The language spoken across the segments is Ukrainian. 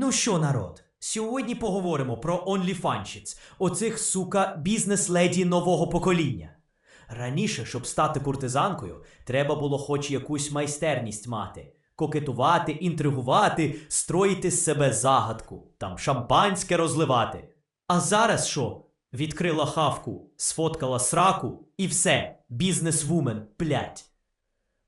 Ну що, народ, сьогодні поговоримо про OnlyFanщиць, оцих сука бізнес-леді нового покоління. Раніше, щоб стати куртизанкою, треба було хоч якусь майстерність мати. Кокетувати, інтригувати, строїти з себе загадку, там шампанське розливати. А зараз що? Відкрила хавку, сфоткала сраку і все, бізнес-вумен, блять.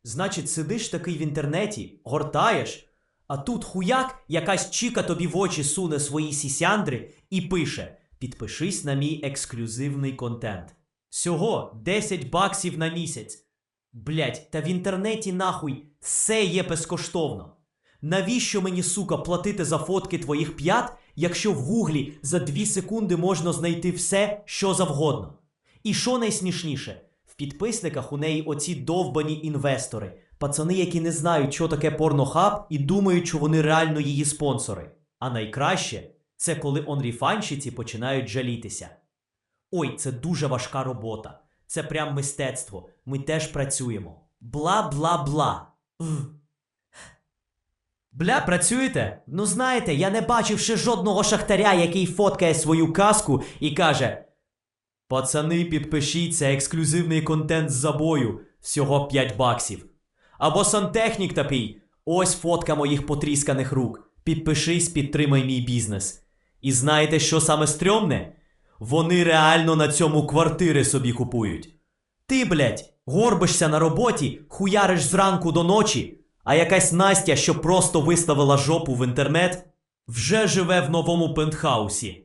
Значить, сидиш такий в інтернеті, гортаєш, а тут хуяк якась чіка тобі в очі суне свої сісяндри і пише: Підпишись на мій ексклюзивний контент. Всього 10 баксів на місяць. Блять, та в інтернеті нахуй все є безкоштовно. Навіщо мені, сука, платити за фотки твоїх п'ят, якщо в гуглі за 2 секунди можна знайти все, що завгодно? І що найсмішніше, в підписниках у неї оці довбані інвестори, пацани, які не знають, що таке порнохаб, і думають, що вони реально її спонсори. А найкраще це коли онріфанщиці починають жалітися. Ой, це дуже важка робота. Це прям мистецтво. Ми теж працюємо. Бла бла бла. Бля, працюєте? Ну знаєте, я не бачив ще жодного шахтаря, який фоткає свою каску і каже: Пацани, підпишіться, ексклюзивний контент з забою, всього 5 баксів. Або сантехнік такий, ось фотка моїх потрісканих рук. Підпишись, підтримай мій бізнес. І знаєте, що саме стрьомне? Вони реально на цьому квартири собі купують. Ти, блядь, горбишся на роботі, хуяриш зранку до ночі, а якась Настя, що просто виставила жопу в інтернет, вже живе в новому пентхаусі.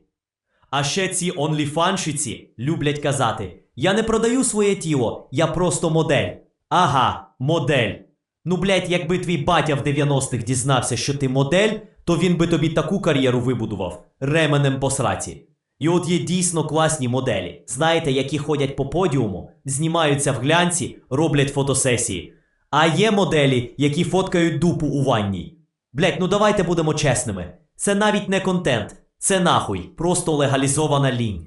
А ще ці онліфаншиці люблять казати: Я не продаю своє тіло, я просто модель. Ага, модель. Ну, блядь, якби твій батя в 90-х дізнався, що ти модель, то він би тобі таку кар'єру вибудував ременем по сраці. І от є дійсно класні моделі. Знаєте, які ходять по подіуму, знімаються в глянці, роблять фотосесії. А є моделі, які фоткають дупу у ванній. Блять, ну давайте будемо чесними. Це навіть не контент, це нахуй, просто легалізована лінь.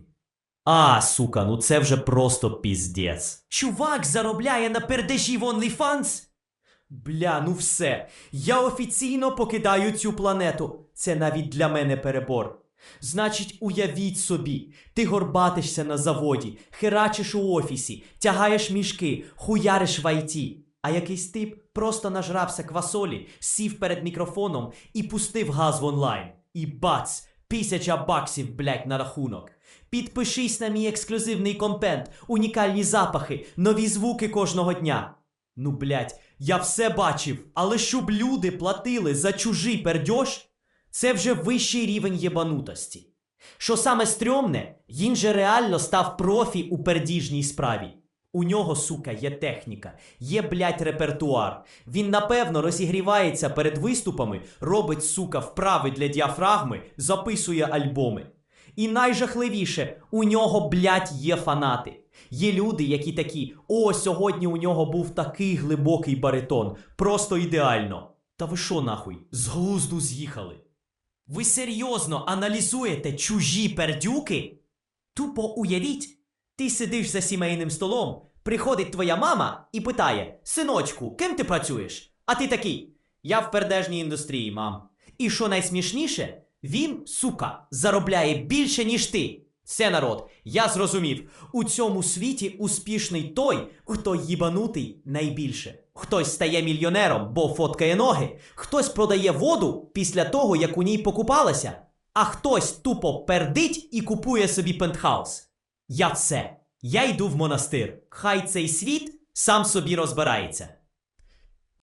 А, сука, ну це вже просто піздець. Чувак заробляє на пердежі в OnlyFans? Бля, ну все. Я офіційно покидаю цю планету. Це навіть для мене перебор. Значить, уявіть собі, ти горбатишся на заводі, херачиш у офісі, тягаєш мішки, хуяриш в IT. А якийсь тип просто нажрався квасолі, сів перед мікрофоном і пустив газ в онлайн. І бац! Тисяча баксів, блять, на рахунок. Підпишись на мій ексклюзивний контент, унікальні запахи, нові звуки кожного дня. Ну, блять, я все бачив, але щоб люди платили за чужий пердьош, це вже вищий рівень єбанутості. Що саме стрьомне, він же реально став профі у пердіжній справі. У нього, сука, є техніка, є, блядь, репертуар. Він напевно розігрівається перед виступами, робить, сука, вправи для діафрагми, записує альбоми. І найжахливіше, у нього, блядь, є фанати. Є люди, які такі: о, сьогодні у нього був такий глибокий баритон, просто ідеально. Та ви що нахуй? З глузду з'їхали. Ви серйозно аналізуєте чужі пердюки? Тупо уявіть, ти сидиш за сімейним столом, приходить твоя мама і питає: Синочку, ким ти працюєш? А ти такий: Я в пердежній індустрії, мам. І що найсмішніше, він, сука, заробляє більше, ніж ти. Все народ, я зрозумів, у цьому світі успішний той, хто їбанутий найбільше. Хтось стає мільйонером, бо фоткає ноги, хтось продає воду після того, як у ній покупалася, а хтось тупо пердить і купує собі пентхаус. Я все. Я йду в монастир. Хай цей світ сам собі розбирається.